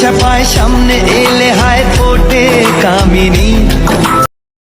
চাপায় সামনে এলে হায় ফোটে কামিনী।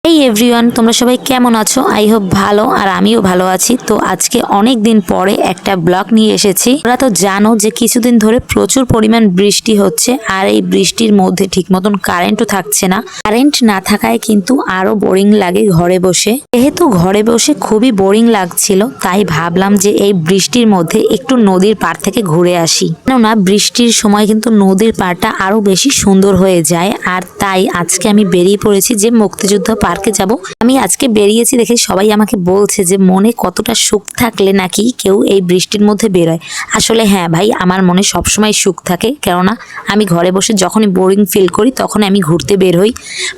এই এভরিওয়ান তোমরা সবাই কেমন আছো? আই হোপ ভালো, আর আমিও ভালো আছি। তো আজকে অনেক দিন পরে একটা ব্লগ নিয়ে এসেছি। তোমরা তো জানো যে কিছুদিন ধরে প্রচুর পরিমাণ বৃষ্টি হচ্ছে, আর এই বৃষ্টির মধ্যে ঠিক মতন কারেন্টও থাকছে না। কারেন্ট না থাকায় কিন্তু আরও বোরিং লাগে ঘরে বসে। যেহেতু ঘরে বসে খুবই বোরিং লাগছিল, তাই ভাবলাম যে এই বৃষ্টির মধ্যে একটু নদীর পাড় থেকে ঘুরে আসি। কেননা বৃষ্টির সময় কিন্তু নদীর পাড়টা আরও বেশি সুন্দর হয়ে যায়, আর তাই আজকে আমি বেরিয়ে পড়েছি যে মুক্তিযুদ্ধ পার্কে যাব। আমি আজকে বেরিয়েছি দেখে সবাই আমাকে বলছে যে মনে কতটা সুখ থাকলে নাকি কেউ এই বৃষ্টির মধ্যে বেরোয়? আসলে হ্যাঁ ভাই আমার মনে সবসময় সুখ থাকে। কেননা আমি ঘরে বসে যখনই বোরিং ফিল করি তখন আমি ঘুরতে বের হই।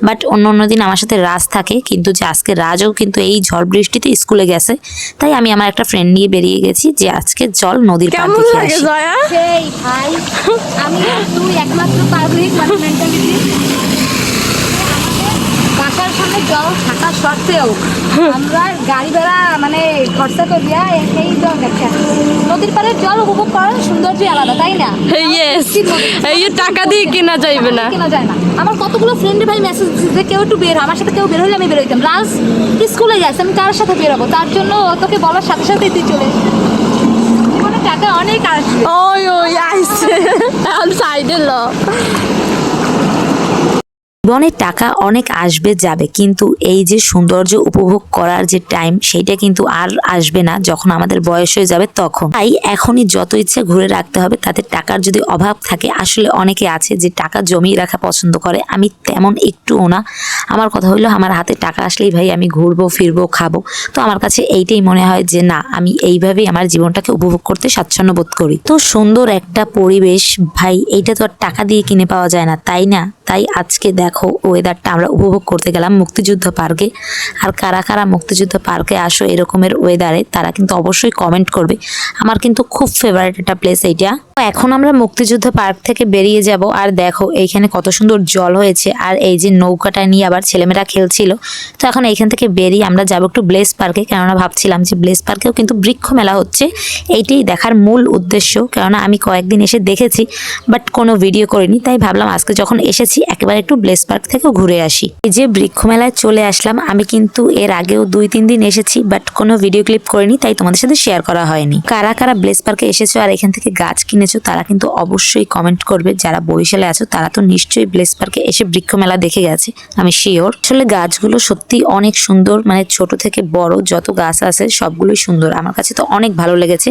বাট অন্য অন্য দিন আমার সাথে রাজ থাকে কিন্তু যে আজকে রাজও কিন্তু এই ঝড় বৃষ্টিতে স্কুলে গেছে। তাই আমি আমার একটা ফ্রেন্ড নিয়ে বেরিয়ে গেছি যে আজকে জল নদীর পাড় দেখে আসি। সেই ভাই আমি তুই একমাত্র মেন্টালিটি বাসার সামনে জল থাকা সত্ত্বেও আমরা গাড়ি ভাড়া মানে খরচা করে দিয়া এই দেখে। নদীর পাড়ের জল উপভোগ করার সৌন্দর্যই আলাদা তাই না? এই টাকা দিয়ে কেনা যাইবে না। কেনা যায় না। আমার কতগুলো ফ্রেন্ডে ভাই মেসেজ যে কেউ একটু বের। আমার সাথে কেউ বের হলে আমি বের হইতাম। রাজ স্কুলে যাচ্ছে আমি কার সাথে বেরোবো তার জন্য তোকে বলার সাথে সাথে তুই চলে। টাকা অনেক আসবে। ওই ওই এখন সাইডে ল জীবনে টাকা অনেক আসবে, যাবে। কিন্তু এই যে সৌন্দর্য উপভোগ করার যে টাইম সেইটা কিন্তু আর আসবে না যখন আমাদের বয়স হয়ে যাবে তখন। তাই এখনই যত ইচ্ছা ঘুরে রাখতে হবে, তাতে টাকার যদি অভাব থাকে, আসলে অনেকে আছে যে টাকা জমিয়ে রাখা পছন্দ করে, আমি তেমন একটুও না। আমার কথা হলো, আমার হাতে টাকা আসলেই ভাই আমি ঘুরবো, ফিরবো, খাব। তো আমার কাছে এইটাই মনে হয় যে, না, আমি এইভাবেই আমার জীবনটাকে উপভোগ করতে স্বাচ্ছন্দ্য বোধ করি। তো সুন্দর একটা পরিবেশ, ভাই, এইটা তো আর টাকা দিয়ে কিনে পাওয়া যায় না, তাই না? তাই আজকে দেখো ওয়েদারটা আমরা উপভোগ করতে গেলাম মুক্তিযুদ্ধ পার্কে। আর কারা কারা মুক্তিযুদ্ধ পার্কে আসো এরকমের ওয়েদারে তারা কিন্তু অবশ্যই কমেন্ট করবে। আমার কিন্তু খুব ফেভারিট একটা প্লেস এইটা। এখন আমরা মুক্তিযুদ্ধ পার্ক থেকে বেরিয়ে যাব। আর দেখো, এইখানে কত সুন্দর জল হয়েছে। আর এই যে নৌকাটা নিয়ে আবার ছেলেমেয়েরা খেলছিল। তো এখন এইখান থেকে বেরিয়ে আমরা যাব একটু ব্লেস পার্কে। কেননা ভাবছিলাম যে ব্লেস পার্কেও কিন্তু বৃক্ষ মেলা হচ্ছে। এইটাই দেখার মূল উদ্দেশ্য। কেননা আমি কয়েকদিন এসে দেখেছি বাট কোনো ভিডিও করিনি। তাই ভাবলাম আজকে যখন এসেছি, একেবারে একটু ব্লেস পার্ক থেকেও ঘুরে আসি। এই যে বৃক্ষ মেলায় চলে আসলাম। আমি কিন্তু এর আগেও দুই, তিন দিন এসেছি বাট কোনো ভিডিও ক্লিপ করিনি। তাই তোমাদের সাথে শেয়ার করা হয়নি। কারা কারা ব্লেস পার্কে এসেছ? আর এখান থেকে গাছ কিনেছো? তারা কিন্তু অবশ্যই কমেন্ট করবে। যারা বরিশালে আছো, তারা তো নিশ্চয়ই ব্লেস পার্কে এসে বৃক্ষ মেলা দেখে গেছে, আমি শিওর আসলে গাছগুলো সত্যি অনেক সুন্দর মানে ছোট থেকে বড় যত গাছ আছে, সবগুলোই সুন্দর। আমার কাছে তো অনেক ভালো লেগেছে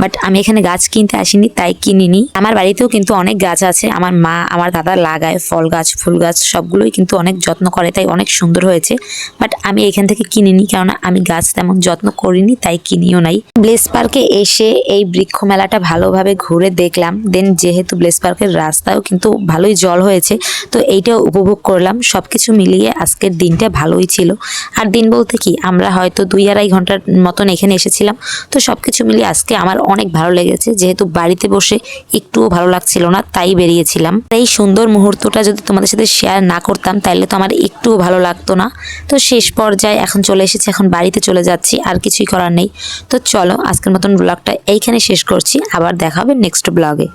বাট আমি এখানে গাছ কিনতে আসিনি, তাই কিনিনি। আমার বাড়িতেও কিন্তু অনেক গাছ আছে, আমার মা, আমার দাদা লাগায় ফল গাছ, ফুল গাছ, সবগুলোই কিন্তু অনেক যত্ন করে, তাই অনেক সুন্দর হয়েছে। বাট আমি এখান থেকে কিনিনি, কেননা আমি গাছ তেমন যত্ন করিনি, তাই কিনিও নাই। ব্লেস পার্কে এসে এই বৃক্ষ মেলাটা ভালোভাবে ঘুরে দেখলাম। দেন যেহেতু ব্লেস পার্কের রাস্তাও কিন্তু ভালোই জল হয়েছে, তো এইটাও উপভোগ করলাম। সব কিছু মিলিয়ে আজকের দিনটা ভালোই ছিল। আর দিন বলতে কি, আমরা হয়তো দুই আড়াই ঘণ্টার মতন এখানে এসেছিলাম। তো সব কিছু মিলিয়ে আজকে আমার অনেক ভালো লেগেছে। যেহেতু বাড়িতে বসে একটুও ভালো লাগছিল না, তাই বেরিয়েছিলাম। এই সুন্দর মুহূর্তটা যদি তোমাদের সাথে শেয়ার না করতাম তাহলে তো আমার একটুও ভালো লাগতো না। তো শেষ পর্যায়ে এখন চলে এসেছি, এখন বাড়িতে চলে যাচ্ছি, আর কিছুই করার নেই। তো চলো, আজকের মতন ব্লগটা এইখানে শেষ করছি। আবার দেখা হবে নেক্সট ব্লগে।